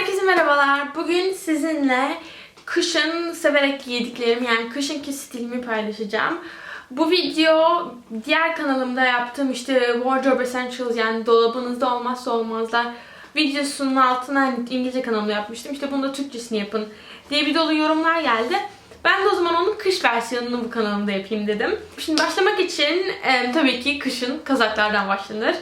Herkese merhabalar. Bugün sizinle kışın severek giydiklerim yani kışınki stilimi paylaşacağım. Bu video diğer kanalımda yaptığım işte Wardrobe Essentials yani dolabınızda olmazsa olmazlar videosunun altına İngilizce kanalımda yapmıştım. İşte bunu da Türkçesini yapın diye bir dolu yorumlar geldi. Ben de o zaman onun kış versiyonunu bu kanalımda yapayım dedim. Şimdi başlamak için e, tabii ki kışın kazaklardan başlanır.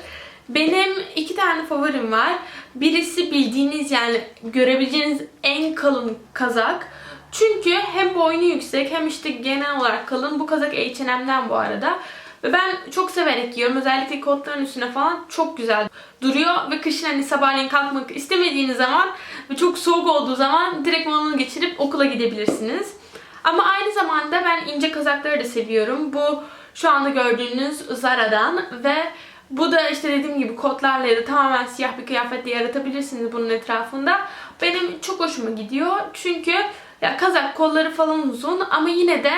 Benim iki tane favorim var. Birisi bildiğiniz yani görebileceğiniz en kalın kazak. Çünkü hem boynu yüksek hem işte genel olarak kalın. Bu kazak H&M'den bu arada. Ve ben çok severek giyiyorum. Özellikle kotların üstüne falan çok güzel duruyor. Ve kışın hani sabahleyin kalkmak istemediğiniz zaman ve çok soğuk olduğu zaman direkt onu geçirip okula gidebilirsiniz. Ama aynı zamanda ben ince kazakları da seviyorum. Bu şu anda gördüğünüz Zara'dan ve bu da işte dediğim gibi kotlarla ya da tamamen siyah bir kıyafetle yaratabilirsiniz bunun etrafında. Benim çok hoşuma gidiyor. Çünkü ya kazak kolları falan uzun ama yine de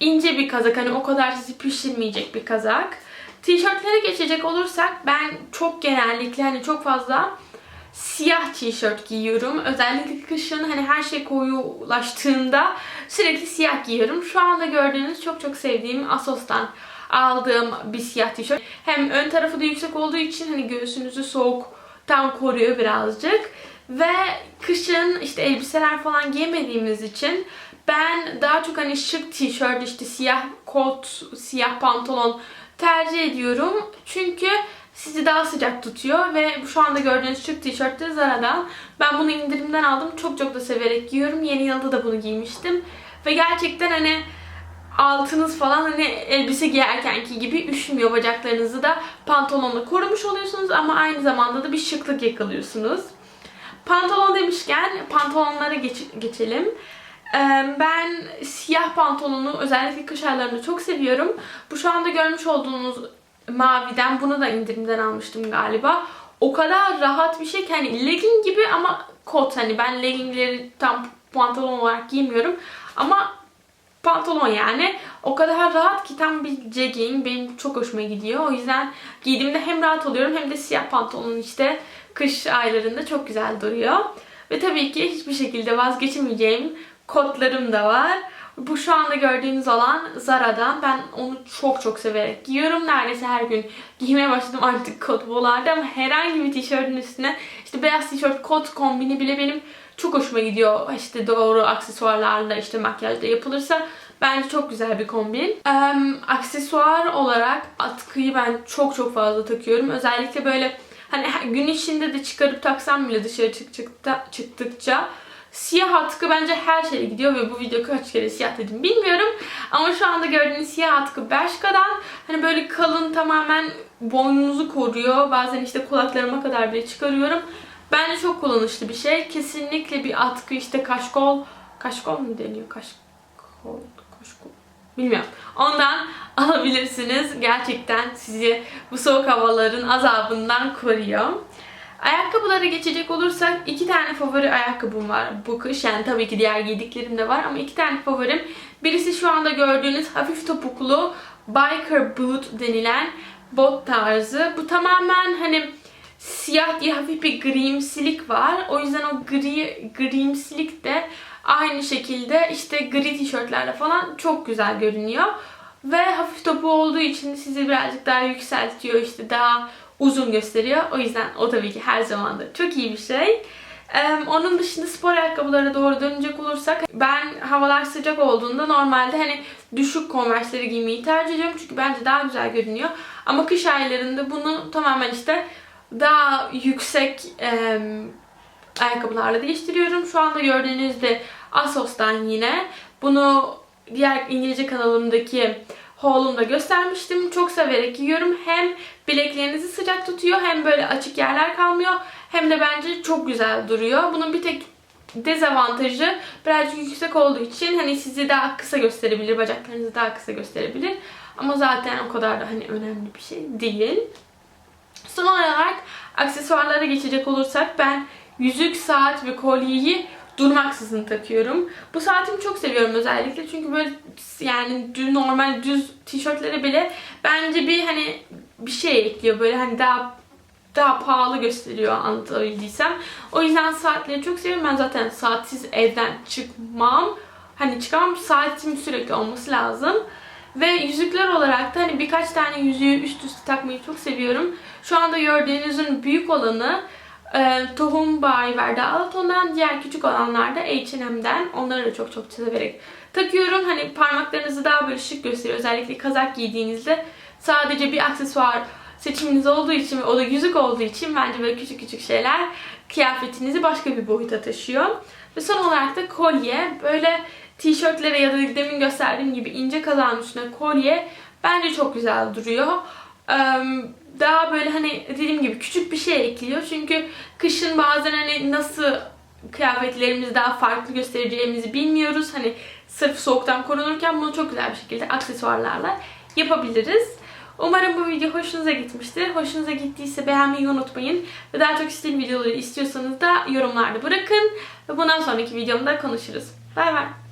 ince bir kazak. Hani o kadar sizi pişirmeyecek bir kazak. Tişörtlere geçecek olursak ben çok genellikle hani çok fazla siyah tişört giyiyorum. Özellikle kışın hani her şey koyulaştığında sürekli siyah giyiyorum. Şu anda gördüğünüz çok çok sevdiğim Asos'tan aldığım bir siyah tişört. Hem ön tarafı da yüksek olduğu için hani göğsünüzü soğuktan koruyor birazcık. Ve kışın işte elbiseler falan giymediğimiz için ben daha çok hani şık tişört işte siyah kot, siyah pantolon tercih ediyorum. Çünkü sizi daha sıcak tutuyor ve şu anda gördüğünüz şık tişört de Zara'dan. Ben bunu indirimden aldım. Çok çok da severek giyiyorum. Yeni yılda da bunu giymiştim. Ve gerçekten hani altınız falan hani elbise giyerkenki gibi üşümüyor. Bacaklarınızı da pantolonla korumuş oluyorsunuz ama aynı zamanda da bir şıklık yakalıyorsunuz. Pantolon demişken pantolonlara geç geçelim. Ben siyah pantolonu özellikle kış aylarında çok seviyorum. Bu şu anda görmüş olduğunuz maviden bunu da indirimden almıştım galiba. O kadar rahat bir şey ki hani legging gibi ama kot hani ben leggingleri tam pantolon olarak giymiyorum. Ama pantolon yani. O kadar rahat ki tam bir jegging. Benim çok hoşuma gidiyor. O yüzden giydiğimde hem rahat oluyorum hem de siyah pantolon işte kış aylarında çok güzel duruyor. Ve tabii ki hiçbir şekilde vazgeçemeyeceğim kotlarım da var. Bu şu anda gördüğünüz olan Zara'dan. Ben onu çok çok severek giyiyorum. Neredeyse her gün giymeye başladım artık kot bolarda ama herhangi bir tişörtün üstüne işte beyaz tişört kot kombini bile benim çok hoşuma gidiyor. İşte doğru aksesuarlarla işte makyajda yapılırsa bence çok güzel bir kombin. Ee, aksesuar olarak atkıyı ben çok çok fazla takıyorum. Özellikle böyle hani gün içinde de çıkarıp taksam bile dışarı çıktıkça, çıktıkça Siyah atkı bence her şeye gidiyor ve bu video kaç kere siyah dedim bilmiyorum. Ama şu anda gördüğünüz siyah atkı Bershka'dan. Hani böyle kalın tamamen boynunuzu koruyor. Bazen işte kulaklarıma kadar bile çıkarıyorum. Bence çok kullanışlı bir şey. Kesinlikle bir atkı işte kaşkol. Kaşkol mu deniyor? Kaşkol. Kaşkol. Bilmiyorum. Ondan alabilirsiniz. Gerçekten sizi bu soğuk havaların azabından koruyor. Ayakkabılara geçecek olursak iki tane favori ayakkabım var bu kış. Yani tabii ki diğer giydiklerim de var ama iki tane favorim. Birisi şu anda gördüğünüz hafif topuklu biker boot denilen bot tarzı. Bu tamamen hani siyah diye hafif bir grimsilik var. O yüzden o gri grimsilik de aynı şekilde işte gri tişörtlerle falan çok güzel görünüyor. Ve hafif topu olduğu için sizi birazcık daha yükseltiyor. işte daha uzun gösteriyor. O yüzden o tabii ki her zaman da çok iyi bir şey. Onun dışında spor ayakkabılara doğru dönecek olursak ben havalar sıcak olduğunda normalde hani düşük konversleri giymeyi tercih ediyorum çünkü bence daha güzel görünüyor. Ama kış aylarında bunu tamamen işte daha yüksek e, ayakkabılarla değiştiriyorum. Şu anda gördüğünüzde Asos'tan yine bunu diğer İngilizce kanalımdaki haul'umda göstermiştim. Çok severek giyiyorum. Hem bileklerinizi sıcak tutuyor hem böyle açık yerler kalmıyor. Hem de bence çok güzel duruyor. Bunun bir tek dezavantajı birazcık yüksek olduğu için hani sizi daha kısa gösterebilir, bacaklarınızı daha kısa gösterebilir. Ama zaten o kadar da hani önemli bir şey değil. Son olarak aksesuarlara geçecek olursak ben yüzük, saat ve kolyeyi durmaksızın takıyorum. Bu saatimi çok seviyorum özellikle çünkü böyle yani düz, normal düz tişörtlere bile bence bir hani bir şey ekliyor böyle hani daha daha pahalı gösteriyor anlatabildiysem. O yüzden saatleri çok seviyorum. Ben zaten saatsiz evden çıkmam. Hani çıkamam. Saatim sürekli olması lazım. Ve yüzükler olarak da hani birkaç tane yüzüğü üst üste takmayı çok seviyorum. Şu anda gördüğünüzün büyük olanı e, Tohum Bay Verda Alaton'dan, diğer küçük olanlar da H&M'den. Onları da çok çok severek takıyorum. Hani parmaklarınızı daha böyle şık gösteriyor. Özellikle kazak giydiğinizde sadece bir aksesuar seçiminiz olduğu için o da yüzük olduğu için bence böyle küçük küçük şeyler kıyafetinizi başka bir boyuta taşıyor. Ve son olarak da kolye. Böyle tişörtlere ya da demin gösterdiğim gibi ince kazağın üstüne kolye bence çok güzel duruyor. Eee, Daha böyle hani dediğim gibi küçük şey ekliyor. Çünkü kışın bazen hani nasıl kıyafetlerimizi daha farklı göstereceğimizi bilmiyoruz. Hani sırf soğuktan korunurken bunu çok güzel bir şekilde aksesuarlarla yapabiliriz. Umarım bu video hoşunuza gitmiştir. Hoşunuza gittiyse beğenmeyi unutmayın. Ve daha çok stil videoları istiyorsanız da yorumlarda bırakın. Ve bundan sonraki videomda konuşuruz. Bay bay.